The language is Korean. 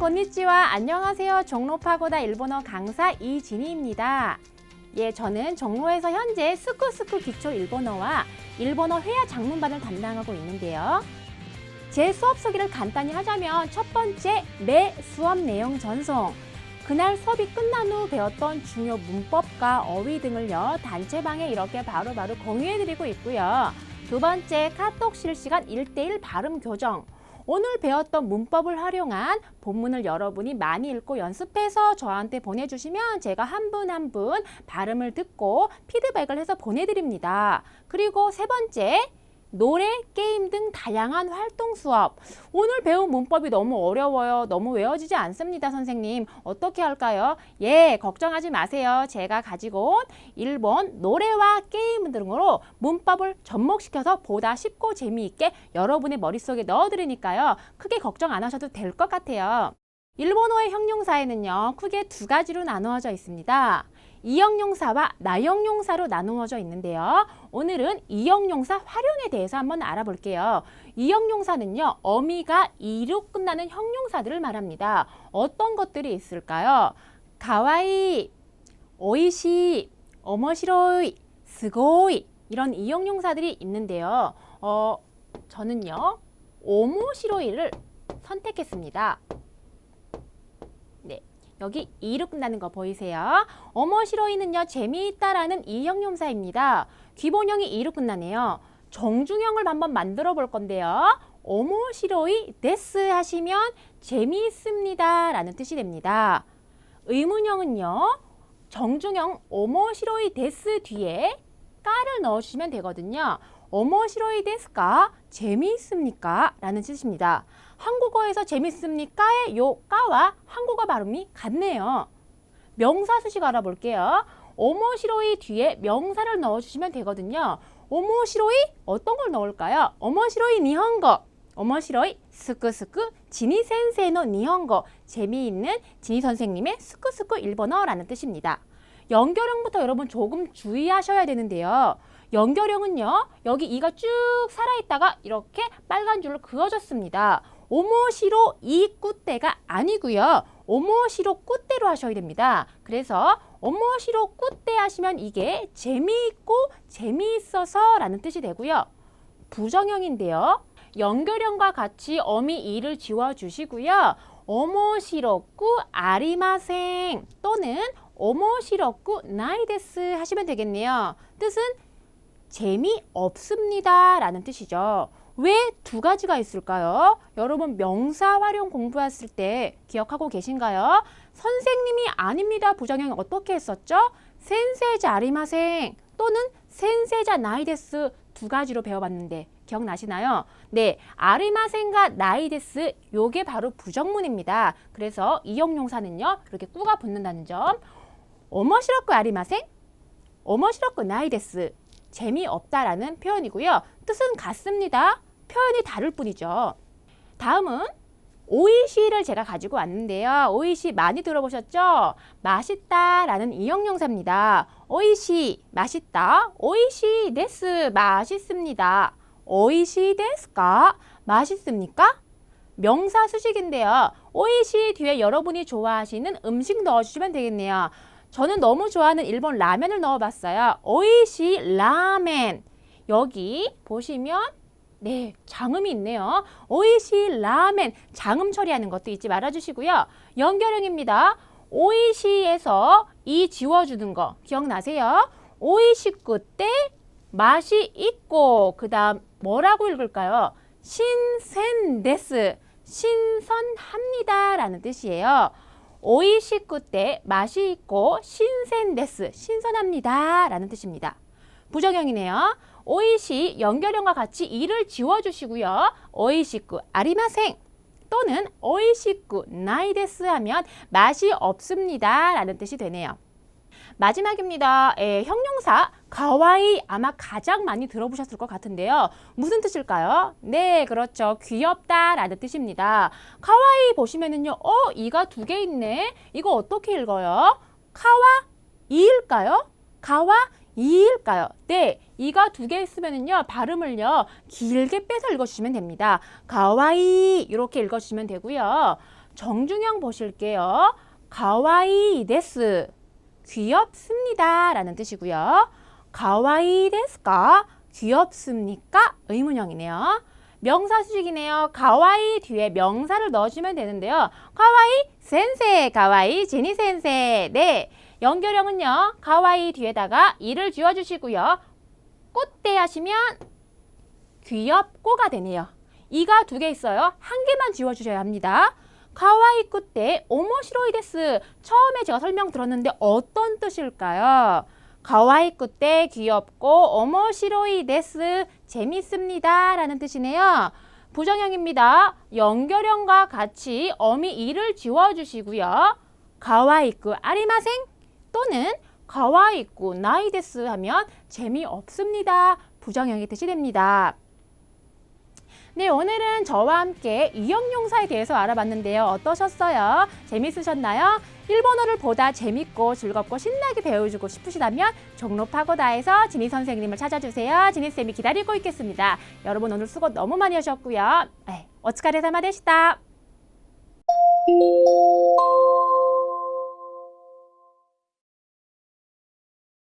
konnichiwa. 안녕하세요. 종로 파고다 일본어 강사 이진희입니다. 예, 저는 종로에서 현재 스쿠스쿠 기초 일본어와 일본어 회화 장문반을 담당하고 있는데요. 제 수업 소개를 간단히 하자면 첫 번째 매 수업 내용 전송. 그날 수업이 끝난 후 배웠던 중요 문법과 어휘 등을요 단체방에 이렇게 바로바로 공유해드리고 있고요. 두 번째 카톡 실시간 1대1 발음 교정. 오늘 배웠던 문법을 활용한 본문을 여러분이 많이 읽고 연습해서 저한테 보내주시면 제가 한 분 한 분 발음을 듣고 피드백을 해서 보내드립니다. 그리고 세 번째, 노래, 게임 등 다양한 활동 수업. 오늘 배운 문법이 너무 어려워요. 너무 외워지지 않습니다, 선생님. 어떻게 할까요? 예, 걱정하지 마세요. 제가 가지고 온 일본 노래와 게임 등으로 문법을 접목시켜서 보다 쉽고 재미있게 여러분의 머릿속에 넣어드리니까요. 크게 걱정 안 하셔도 될 것 같아요. 일본어의 형용사에는요, 크게 두 가지로 나누어져 있습니다. 이형용사와 나형용사로 나누어져 있는데요. 오늘은 이형용사 활용에 대해서 한번 알아볼게요. 이형용사는요, 어미가 이로 끝나는 형용사들을 말합니다. 어떤 것들이 있을까요? 가와이, 오이시, 어머시로이, 스고이 이런 이형용사들이 있는데요. 어, 저는요, 오모시로이를 선택했습니다. 네, 여기 이로 끝나는 거 보이세요? 어머시로이는요, 재미있다라는 이형용사입니다. 기본형이 이로 끝나네요. 정중형을 한번 만들어 볼 건데요. 어머시로이 데스 하시면 재미있습니다 라는 뜻이 됩니다. 의문형은요. 정중형 어머시로이 데스 뒤에 까를 넣어주시면 되거든요. 어머시로이 데스까 재미있습니까? 라는 뜻입니다. 한국어에서 재밌습니까의 요 까와 한국어 발음이 같네요. 명사 수식 알아볼게요. 어머시로이 뒤에 명사를 넣어주시면 되거든요. 어머시로이 어떤 걸 넣을까요? 어머시로이 니혼거 어머시로이 스쿠스쿠 지니 센세이노 니혼거 재미있는 지니 선생님의 스쿠스쿠 일본어라는 뜻입니다. 연결형부터 여러분 조금 주의하셔야 되는데요. 연결형은요. 여기 이가 쭉 살아있다가 이렇게 빨간 줄로 그어졌습니다. 오모시로 이 꾸때가 아니고요. 오모시로 꾸때로 하셔야 됩니다. 그래서 오모시로 꾸때 하시면 이게 재미있고 재미있어서 라는 뜻이 되고요. 부정형인데요. 연결형과 같이 어미 이를 지워주시고요. 오모시로꾸 아리마생 또는 오모시로꾸 나이데스 하시면 되겠네요. 뜻은 재미없습니다 라는 뜻이죠. 왜 두 가지가 있을까요? 여러분 명사 활용 공부했을 때 기억하고 계신가요? 선생님이 아닙니다 부정형 어떻게 했었죠? 센세자 아리마생 또는 센세자 나이데스 두 가지로 배워봤는데 기억나시나요? 네, 아리마생과 나이데스 요게 바로 부정문입니다. 그래서 이형용사는요 이렇게 꾸가 붙는다는 점. 어머시럽고 아리마생, 어머시럽고 나이데스 재미없다라는 표현이고요. 뜻은 같습니다. 표현이 다를 뿐이죠. 다음은 오이시를 제가 가지고 왔는데요. 오이시 많이 들어보셨죠? 맛있다 라는 이형용사입니다. 오이시 맛있다. 오이시 데스 맛있습니다. 오이시 데스까 맛있습니까? 명사 수식인데요. 오이시 뒤에 여러분이 좋아하시는 음식 넣어주시면 되겠네요. 저는 너무 좋아하는 일본 라면을 넣어봤어요. 오이시 라멘. 여기 보시면 네, 장음이 있네요. 오이시 라멘 장음 처리하는 것도 잊지 말아주시고요. 연결형입니다. 오이시에서 이 지워주는 거 기억나세요? 오이시쿠 때 맛이 있고 그 다음 뭐라고 읽을까요? 신센데스 신선합니다 라는 뜻이에요. 오이시쿠 때 맛이 있고 신센데스 신선합니다 라는 뜻입니다. 부정형이네요. 오이시 연결형과 같이 이를 지워주시고요. 오이시쿠 아리마생 또는 오이시쿠 나이데스 하면 맛이 없습니다 라는 뜻이 되네요. 마지막입니다. 에, 형용사 가와이 아마 가장 많이 들어보셨을 것 같은데요. 무슨 뜻일까요? 네, 그렇죠. 귀엽다라는 뜻입니다. 가와이 보시면은요. 어, 이가 두 개 있네. 이거 어떻게 읽어요? 카와 이일까요? 가와 이일까요? 네, 이가 두 개 있으면은요 발음을요 길게 빼서 읽어주시면 됩니다. 가와이 이렇게 읽어주시면 되고요. 정중형 보실게요. 가와이 데스. 귀엽습니다. 라는 뜻이고요. 가와이 데스까? 귀엽습니까? 의문형이네요. 명사 수식이네요. 가와이 뒤에 명사를 넣어주면 되는데요. 가와이 센세, 가와이 제니 센세. 네. 연결형은요. 가와이 뒤에다가 이를 지워주시고요. 꽃대 하시면 귀엽고가 되네요. 이가 두 개 있어요. 한 개만 지워주셔야 합니다. 가와이 꾸때 오모시로이 데스. 처음에 제가 설명 들었는데 어떤 뜻일까요? 가와이 꾸때 귀엽고 오모시로이 데스 재밌습니다 라는 뜻이네요. 부정형입니다. 연결형과 같이 어미 이를 지워주시고요. 가와이쿠 아리마생 또는 가와이쿠 나이 데스 하면 재미없습니다. 부정형의 뜻이 됩니다. 네, 오늘은 저와 함께 이형용사에 대해서 알아봤는데요. 어떠셨어요? 재밌으셨나요? 일본어를 보다 재밌고 즐겁고 신나게 배워주고 싶으시다면 종로 파고다에서 지니 선생님을 찾아주세요. 지니쌤이 기다리고 있겠습니다. 여러분 오늘 수고 너무 많이 하셨고요. 네, 오츠카레사마 되시다.